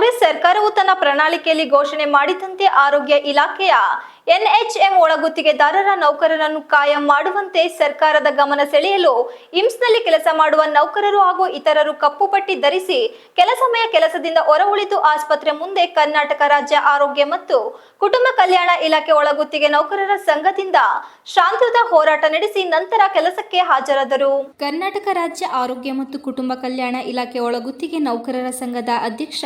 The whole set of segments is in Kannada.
ಕಾಂಗ್ರೆಸ್ ಸರ್ಕಾರವು ತನ್ನ ಪ್ರಣಾಳಿಕೆಯಲ್ಲಿ ಘೋಷಣೆ ಮಾಡಿದಂತೆ ಆರೋಗ್ಯ ಇಲಾಖೆಯ ಎನ್ಎಚ್ಎಂ ಒಳಗುತ್ತಿಗೆದಾರರ ನೌಕರರನ್ನು ಕಾಯಂ ಮಾಡುವಂತೆ ಸರ್ಕಾರದ ಗಮನ ಸೆಳೆಯಲು ಇಮ್ಸ್ನಲ್ಲಿ ಕೆಲಸ ಮಾಡುವ ನೌಕರರು ಹಾಗೂ ಇತರರು ಕಪ್ಪು ಪಟ್ಟಿ ಧರಿಸಿ ಕೆಲ ಸಮಯ ಕೆಲಸದಿಂದ ಹೊರ ಉಳಿದು ಆಸ್ಪತ್ರೆ ಮುಂದೆ ಕರ್ನಾಟಕ ರಾಜ್ಯ ಆರೋಗ್ಯ ಮತ್ತು ಕುಟುಂಬ ಕಲ್ಯಾಣ ಇಲಾಖೆ ಒಳಗುತ್ತಿಗೆ ನೌಕರರ ಸಂಘದಿಂದ ಶಾಂತಿಯುತ ಹೋರಾಟ ನಡೆಸಿ ನಂತರ ಕೆಲಸಕ್ಕೆ ಹಾಜರಾದರು. ಕರ್ನಾಟಕ ರಾಜ್ಯ ಆರೋಗ್ಯ ಮತ್ತು ಕುಟುಂಬ ಕಲ್ಯಾಣ ಇಲಾಖೆ ಒಳಗುತ್ತಿಗೆ ನೌಕರರ ಸಂಘದ ಅಧ್ಯಕ್ಷ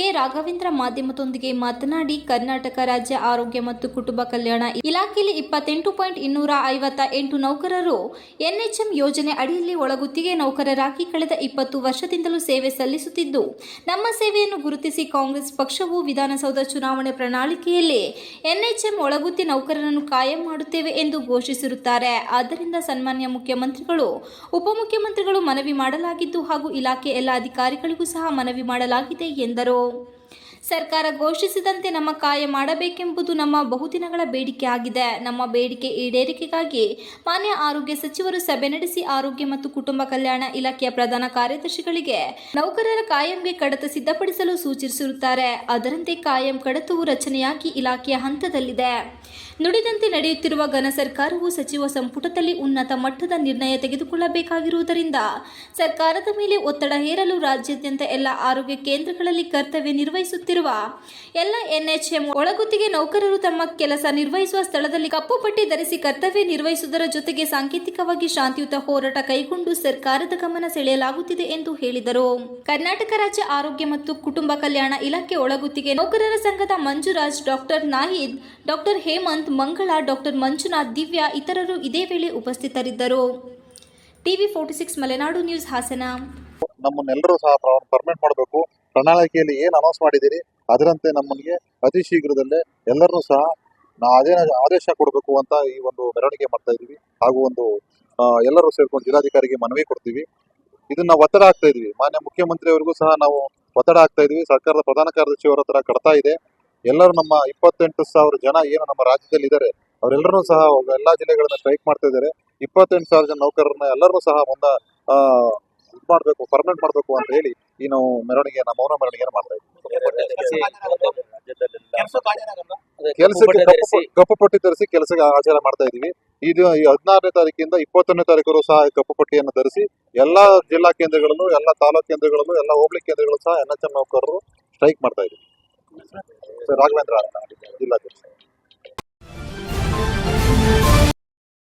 ಕೆ ರಾಘವೇಂದ್ರ ಮಾಧ್ಯಮದೊಂದಿಗೆ ಮಾತನಾಡಿ, ಕರ್ನಾಟಕ ರಾಜ್ಯ ಆರೋಗ್ಯ ಮತ್ತು ಕುಟುಂಬ ಕಲ್ಯಾಣ ಇಲಾಖೆಯಲ್ಲಿ ಇಪ್ಪತ್ತೆಂಟು ಪಾಯಿಂಟ್ ಇನ್ನೂರ ಐವತ್ತ ಎಂಟು ನೌಕರರು ಎನ್ಎಚ್ಎಂ ಯೋಜನೆ ಅಡಿಯಲ್ಲಿ ಒಳಗುತ್ತಿಗೆ ನೌಕರರಾಗಿ ಕಳೆದ ಇಪ್ಪತ್ತು ವರ್ಷದಿಂದಲೂ ಸೇವೆ ಸಲ್ಲಿಸುತ್ತಿದ್ದು, ನಮ್ಮ ಸೇವೆಯನ್ನು ಗುರುತಿಸಿ ಕಾಂಗ್ರೆಸ್ ಪಕ್ಷವು ವಿಧಾನಸೌಧ ಚುನಾವಣೆ ಪ್ರಣಾಳಿಕೆಯಲ್ಲಿ ಎನ್ಎಚ್ಎಂ ಒಳಗುತ್ತಿ ನೌಕರರನ್ನು ಕಾಯಂ ಮಾಡುತ್ತೇವೆ ಎಂದು ಘೋಷಿಸಿರುತ್ತಾರೆ. ಆದ್ದರಿಂದ ಸನ್ಮಾನ್ಯ ಮುಖ್ಯಮಂತ್ರಿಗಳು, ಉಪಮುಖ್ಯಮಂತ್ರಿಗಳು ಮನವಿ ಮಾಡಲಾಗಿದ್ದು ಹಾಗೂ ಇಲಾಖೆ ಎಲ್ಲ ಅಧಿಕಾರಿಗಳಿಗೂ ಸಹ ಮನವಿ ಮಾಡಲಾಗಿದೆ ಎಂದರು. ಸರ್ಕಾರ ಘೋಷಿಸಿದಂತೆ ನಮ್ಮ ಕಾಯ ಮಾಡಬೇಕೆಂಬುದು ನಮ್ಮ ಬಹುದಿನಗಳ ಬೇಡಿಕೆ ಆಗಿದೆ. ನಮ್ಮ ಬೇಡಿಕೆ ಈಡೇರಿಕೆಗಾಗಿ ಮಾನ್ಯ ಆರೋಗ್ಯ ಸಚಿವರು ಸಭೆ ನಡೆಸಿ ಆರೋಗ್ಯ ಮತ್ತು ಕುಟುಂಬ ಕಲ್ಯಾಣ ಇಲಾಖೆಯ ಪ್ರಧಾನ ಕಾರ್ಯದರ್ಶಿಗಳಿಗೆ ನೌಕರರ ಕಾಯಂಗೆ ಕಡತ ಸಿದ್ಧಪಡಿಸಲು ಸೂಚಿಸಿರುತ್ತಾರೆ. ಅದರಂತೆ ಕಾಯಂ ಕಡತವು ರಚನೆಯಾಗಿ ಇಲಾಖೆಯ ಹಂತದಲ್ಲಿದೆ. ನುಡಿದಂತೆ ನಡೆಯುತ್ತಿರುವ ಘನ ಸರ್ಕಾರವು ಸಚಿವ ಸಂಪುಟದಲ್ಲಿ ಉನ್ನತ ಮಟ್ಟದ ನಿರ್ಣಯ ತೆಗೆದುಕೊಳ್ಳಬೇಕಾಗಿರುವುದರಿಂದ ಸರ್ಕಾರದ ಮೇಲೆ ಒತ್ತಡ ಹೇರಲು ರಾಜ್ಯಾದ್ಯಂತ ಎಲ್ಲ ಆರೋಗ್ಯ ಕೇಂದ್ರಗಳಲ್ಲಿ ಕರ್ತವ್ಯ ನಿರ್ವಹಿಸುತ್ತಿರುವ ಎಲ್ಲ ಎನ್ಎಚ್ಎಂ ಒಳಗುತ್ತಿಗೆ ನೌಕರರು ತಮ್ಮ ಕೆಲಸ ನಿರ್ವಹಿಸುವ ಸ್ಥಳದಲ್ಲಿ ಕಪ್ಪು ಪಟ್ಟಿ ಧರಿಸಿ ಕರ್ತವ್ಯ ನಿರ್ವಹಿಸುವುದರ ಜೊತೆಗೆ ಸಾಂಕೇತಿಕವಾಗಿ ಶಾಂತಿಯುತ ಹೋರಾಟ ಕೈಗೊಂಡು ಸರ್ಕಾರದ ಗಮನ ಸೆಳೆಯಲಾಗುತ್ತಿದೆ ಎಂದು ಹೇಳಿದರು. ಕರ್ನಾಟಕ ರಾಜ್ಯ ಆರೋಗ್ಯ ಮತ್ತು ಕುಟುಂಬ ಕಲ್ಯಾಣ ಇಲಾಖೆ ಒಳಗುತ್ತಿಗೆ ನೌಕರರ ಸಂಘದ Manjuraj, doctor Nahid, doctor Hemanth, Mangala, doctor Manjunath, Divya ಇತರರು ಇದೇ ವೇಳೆ ಉಪಸ್ಥಿತರಿದ್ದರು. TV forty six Malenadu news Hassan. ನಮ್ಮನ್ನೆಲ್ಲರೂ ಸಹ ಪರ್ಮಿಟ್ ಮಾಡಬೇಕು. ಪ್ರಣಾಳಿಕೆಯಲ್ಲಿ ಏನು ಅನೌನ್ಸ್ ಮಾಡಿದ್ದೀರಿ? ಅದರಂತೆ ನಮ್ಮನಿಗೆ ಅತಿ ಶೀಘ್ರದಲ್ಲೇ ಎಲ್ಲರೂ ಸಹ ನಾ ಅದೇ ಆದೇಶ ಕೊಡಬೇಕು ಅಂತ ಈ ಒಂದು ಮೆರವಣಿಗೆ ಮಾಡ್ತಾ ಇದ್ದೀವಿ. ಹಾಗೂ ಒಂದು ಎಲ್ಲರೂ ಸೇರ್ಕೊಂಡು ಜಿಲ್ಲಾಧಿಕಾರಿಗೆ ಮನವಿ ಕೊಡ್ತೀವಿ. ಇದನ್ನ ಒತ್ತಡ ಆಗ್ತಾ ಇದೀವಿ ಮಾನ್ಯ ಮುಖ್ಯಮಂತ್ರಿ ಅವರಿಗೂ ಸಹ ನಾವು ಒತ್ತಡ ಆಗ್ತಾ ಇದೀವಿ ಸರ್ಕಾರದ ಪ್ರಧಾನ ಕಾರ್ಯದರ್ಶಿ ಅವರ ಹತ್ರ ಕಡ್ತಾ ಇದೆ. ಎಲ್ಲರೂ ನಮ್ಮ ಇಪ್ಪತ್ತೆಂಟು ಸಾವಿರ ಜನ ಏನು ನಮ್ಮ ರಾಜ್ಯದಲ್ಲಿ ಇದ್ದಾರೆ ಅವರೆಲ್ಲರೂ ಸಹ ಎಲ್ಲಾ ಜಿಲ್ಲೆಗಳನ್ನ ಸ್ಟ್ರೈಕ್ ಮಾಡ್ತಾ ಇದ್ದಾರೆ. ಇಪ್ಪತ್ತೆಂಟು ಸಾವಿರ ಜನ ನೌಕರರನ್ನ ಎಲ್ಲರೂ ಸಹ ಒಂದ ಮಾಡ್ಬೇಕು ಪರ್ಮನೆಂಟ್ ಮಾಡ್ಬೇಕು ಅಂತ ಹೇಳಿ ಈ ನಾವು ಮೆರವಣಿಗೆಯನ್ನ ಮೌನ ಮೆರವಣಿಗೆನ ಮಾಡ್ತಾ ಇದ್ದೀವಿ ಕೆಲಸಕ್ಕೆ ಕಪ್ಪು ಪಟ್ಟಿ ಧರಿಸಿ ಕೆಲಸಕ್ಕೆ ಆಚಾರ ಮಾಡ್ತಾ ಇದೀವಿ ಇದು ಈ ಹದಿನಾರನೇ ತಾರೀಕಿಂದ ಇಪ್ಪತ್ತನೇ ತಾರೀಕು ಸಹ ಈ ಕಪ್ಪು ಪಟ್ಟಿಯನ್ನು ಧರಿಸಿ ಎಲ್ಲಾ ಜಿಲ್ಲಾ ಕೇಂದ್ರಗಳಲ್ಲೂ ಎಲ್ಲಾ ತಾಲೂಕು ಕೇಂದ್ರಗಳಲ್ಲೂ ಎಲ್ಲಾ ಹೋಬಳಿ ಕೇಂದ್ರಗಳು ಸಹ ಎನ್ ಎಚ್ ಎಂ ನೌಕರರು ಸ್ಟ್ರೈಕ್ ಮಾಡ್ತಾ ಇದೀವಿ ಸರ್ ರಾಘವೇಂದ್ರ ಅಂತ ಜಿಲ್ಲಾಧ್ಯಕ್ಷ